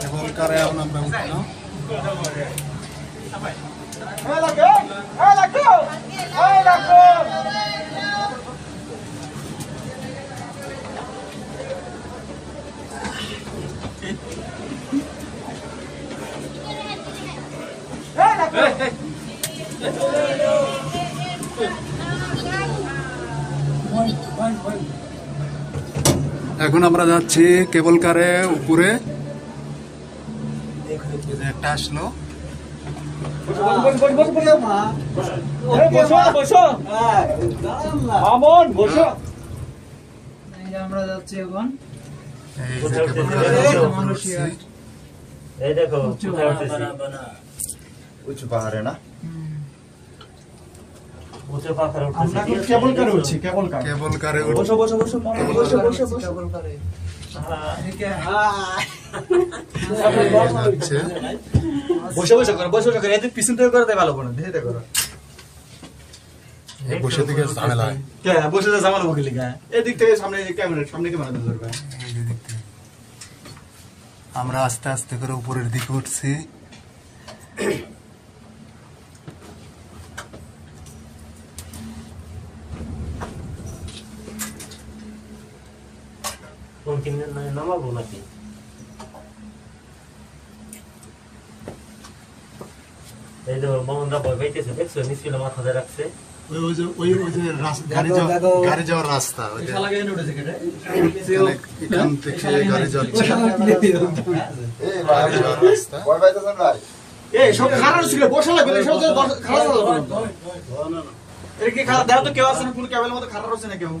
কেবল কারে এখন আমরা উঠলাম এখন আমরা যাচ্ছি কেবল কারে উপরে এই যে একটা আসলো আমরা যাচ্ছি এখন এই যে কেবল কারে উপরে উঠছি। এই দেখো উঁচু পাহাড়ে না উঁচু পাখার উঠতেছি ঠিক আছে? কেবল কারে উঠছি কেবল কারে। কেবল কারে বসো বসো বসো বসো বসো বসো। কেবল করে। বসে বসে করো বসে বসে করো। এদিক পিছন থেকে করে ভালো করে দেখে করো। বসে থেকে ঝামেলা। হয়। বসে যা জামানো বকিলি হ্যাঁ। এদিক থেকে সামনে ক্যামেরা সামনে ক্যামেরা ধরবে। এই যে দিক থেকে। আমরা আস্তে আস্তে করে উপরের দিকে উঠছি। কিনে নামাবো নাকি? এই দেখো মোহনরা ভয় পাইতেছে দেখছ? নিশ্চিল মাথা দিয়ে রাখছে। গাড়ি যাওয়ার রাস্তা এখানে- থেকে গাড়ি যাচ্ছে গাড়ি যাওয়ার রাস্তা। এই সব খারাপ ছিল বসা লাগবে সব খারাপ এর কি খারাপ? দেখো তো কেউ কোন খারাপ হচ্ছে না কেউ সব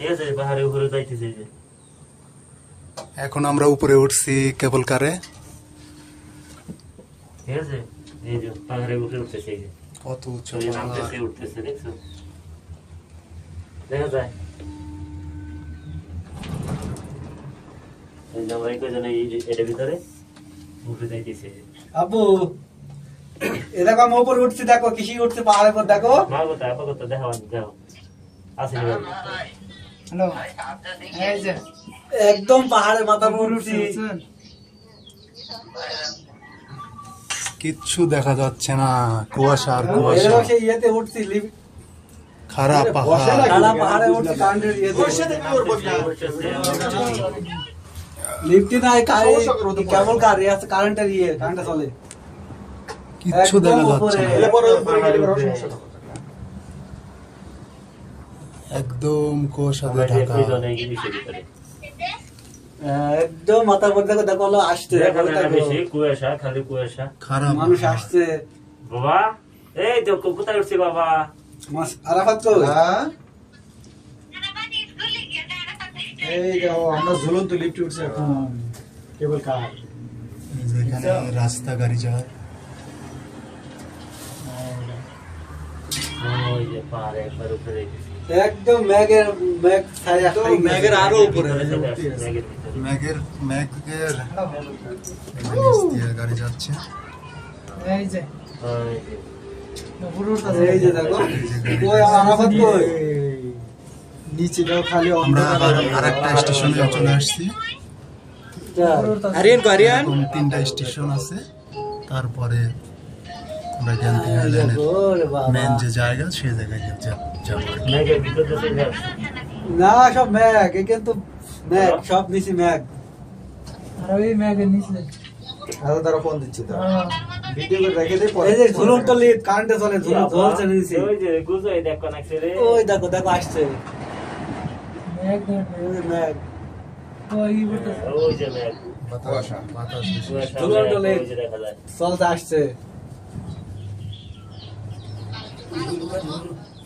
ঠিক আছে উপরে যে। এখন আমরা উপরে উঠছি কেবল কারে? ঠিক আছে উঠতেছে যে। কত উঠতেছে দেখছ? ভিতরে? যাইতেছে আবু এ দেখো আমি উপরে উঠছি দেখো কিসি উঠছে পাহাড়ের উপর দেখো। দেখো তো আপাতত আসি হ্যালো। হ্যাঁ, এই যে। একদম পাহাড়ে মাথা কিচ্ছু দেখা যাচ্ছে না। কুয়াশা আর কুয়াশা। ইয়েতে উঠছি খারাপ পাহাড়। খারাপ পাহাড়ে উঠছি ইয়েতে। লিফটি নাই কেবল গাড়ি আছে কারেন্টের ইয়ে চলে। কিচ্ছু দেখা যাচ্ছে একদম কুয়াশাতে ঢাকা। একদম মাথা পর্দা কথা কলো আসছে বেশি কুয়াশা খালি কুয়াশা। খারাপ। মানুষ আসছে। বাবা এই তো কোথায় উঠছে বাবা? আরাফাত তো এই যাও আমরা এখন। কেবল কার? রাস্তা গাড়ি যায়। ওই যে একদম ছায়া আরও উপরে ম্যাগের ম্যাগের গাড়ি যাচ্ছে। এই যে। ওই যে উপরে উঠতেছে এই যে দেখো। ওই আরাফাত কই? নিচে দাও খালি আমরা আবার আরেকটা স্টেশনে চলে আসছি। আরিয়ান আরিয়ান। তিনটা স্টেশন আছে। তারপরে আমরা মেন যে জায়গা সেই জায়গায় কি। ম্যাগের ভিতর দিয়ে না সব মেঘ এ কিন্তু মেঘ সব নিচে মেঘ আর ওই ম্যাগের নিচে আরও তারা ফোন দিচ্ছে তো। হ্যাঁ। ভিডিও করে রেখে দে পরে এই যে ঝুলনটা লিপ কারেন্টে চলে ঝুলন ঝুলন ছেড়ে ওই যে গুজোই দেখো নাকছে রে ওই দেখো দেখো আসছে। একদম ম্যাগ ওই ওই যে ম্যাগ। বাতাস বাতাস বেশি। কুয়াশা ঝুলন ম্যাগ, টলে। ওই যে দেখা যায়। চলতে আসছে।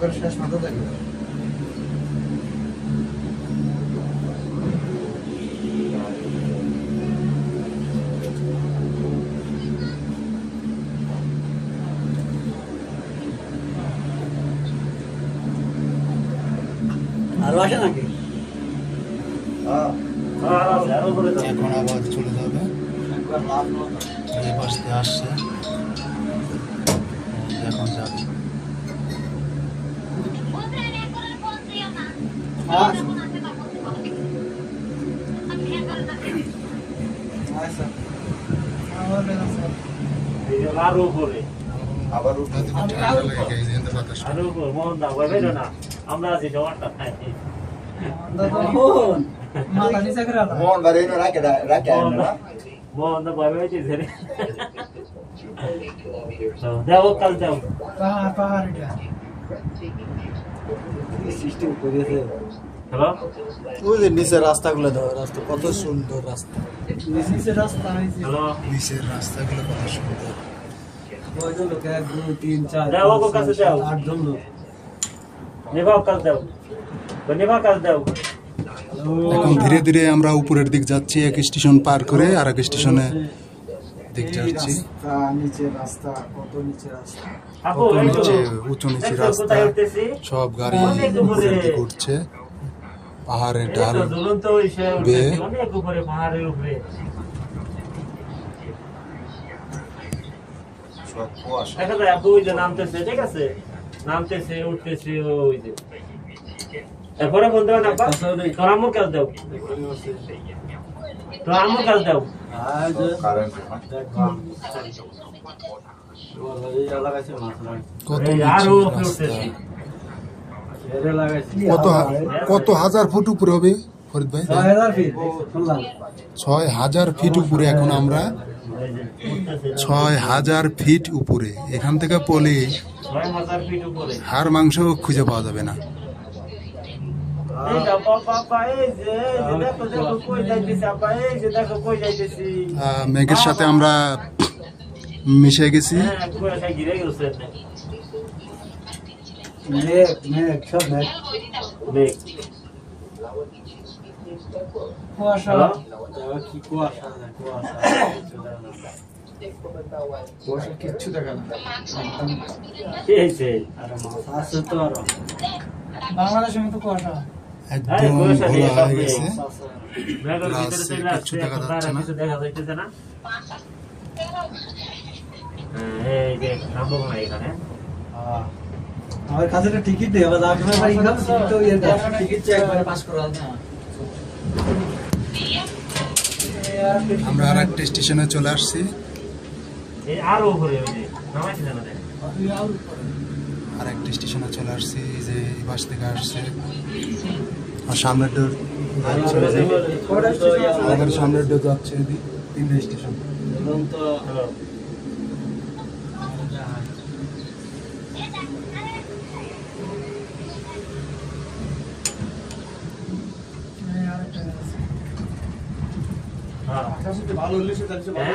আছে শেষ মাথা দেখবে আরও আসে নাকি? করে। এখন আবার চলে যাবে। এই পাশ আসছে। না আমরা আছি জমাটা খাই কোন মাথা নিচে করে আলা মোহন বারে এনে রাখে রাখে মোহন না দা মোহন দা ভয় পেয়েছে রে দেও কাল দেও পাহাড় পাহাড় এটা সিস্টেম করেছে ওই যে নিচে রাস্তাগুলো দাও রাস্তা কত সুন্দর রাস্তা। নিচে রাস্তা নিচের রাস্তাগুলো কত সুন্দর। কয়জন লোক এক দুই তিন চার দাও, ওকে কাছে দাও। আটজন লোক। নেভাও কাল দেও। তো নেভা কাল এখন ধীরে ধীরে আমরা উপরের দিক যাচ্ছি এক স্টেশন পার করে আর এক স্টেশনে। দিক যাচ্ছি নিচে রাস্তা কত নিচে রাস্তা? কত নিচে উঁচু নিচে রাস্তা সব গাড়ি উঠছে পাহাড়ের এই ঢাল তো ঝুলন্ত ইসে বেয়ে। অনেক উপরে পাহাড়ের উপরে। দেখা যায় আপু ওই যে নামতেছে ঠিক আছে? নামতেছে উঠতেছে ওই যে। এরপরে ফোন দেবেন আপা তোর আম্মু কাজ দাও। আম্মু কাজ দাও কত হাজার ফুট উপরে হবে ফরিদ ভাই? ছয় হাজার ফিট উপরে এখন আমরা। ছয় হাজার ফিট উপরে। এখান থেকে পলে ছয় হাজার ফিট উপরে। হাড় মাংস খুঁজে পাওয়া যাবে না। এই যে আপা, আপা, আপা, এই যে, এই যে, দেখো, দেখো, কই যাইতেছি, আপা, এই যে, দেখো, কই যাইতেছি। আহ, মেঘের সাথে আমরা মিশে গেছি কুয়াশায় ঘিরে গেছে। মেঘ মেঘ সব মেঘ মেঘ। কুয়াশা হ্যালো? কি কুয়াশা কুয়াশা কুয়াশা কিচ্ছু দেখা না কি হয়েছে? আরে মাছ আছে তো আরও বাংলাদেশের মতো কুয়াশা একদম ঘোলা হয়ে গেছে চলে কিচ্ছু আসছে, দেখা যাচ্ছে না। কিছু? হ্যাঁ। আমার কাছে একটা টিকিট নেই আবার আপনার বাড়ি ইনকাম তো টিকিট চেক করে পাস করা না আমরা আর একটা স্টেশনে চলে আসছি এই আরও উপরে ওই যে, নামাইছে না দেখ। আর একটা স্টেশনে চলে আসছি যে বাস থেকে আসছে আর সামনের ডোর যাচ্ছে আমাদের সামনের ডোর যাচ্ছে এদিক, তিনটে স্টেশন ভালো হলে সেটা হচ্ছে ভালো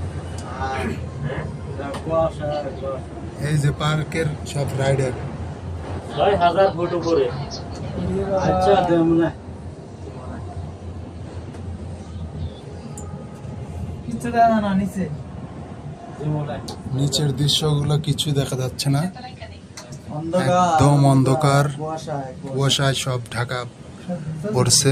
এই যে পার্কের সব রাইডার। ছয় হাজার ফুট উপরে। আচ্ছা দেব না কিচ্ছু দেয় না না নিচে নিচের দৃশ্যগুলো কিছু দেখা যাচ্ছে না। একদম অন্ধকার। কুয়াশায় সব ঢাকা পড়ছে।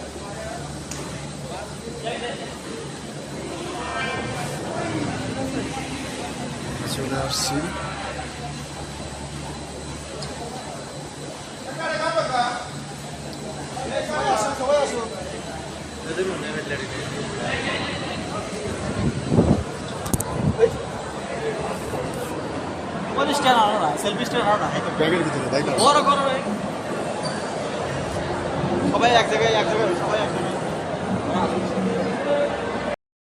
বড় করো সবাই এক জায়গায় এক জায়গায় সবাই এক জায়গায়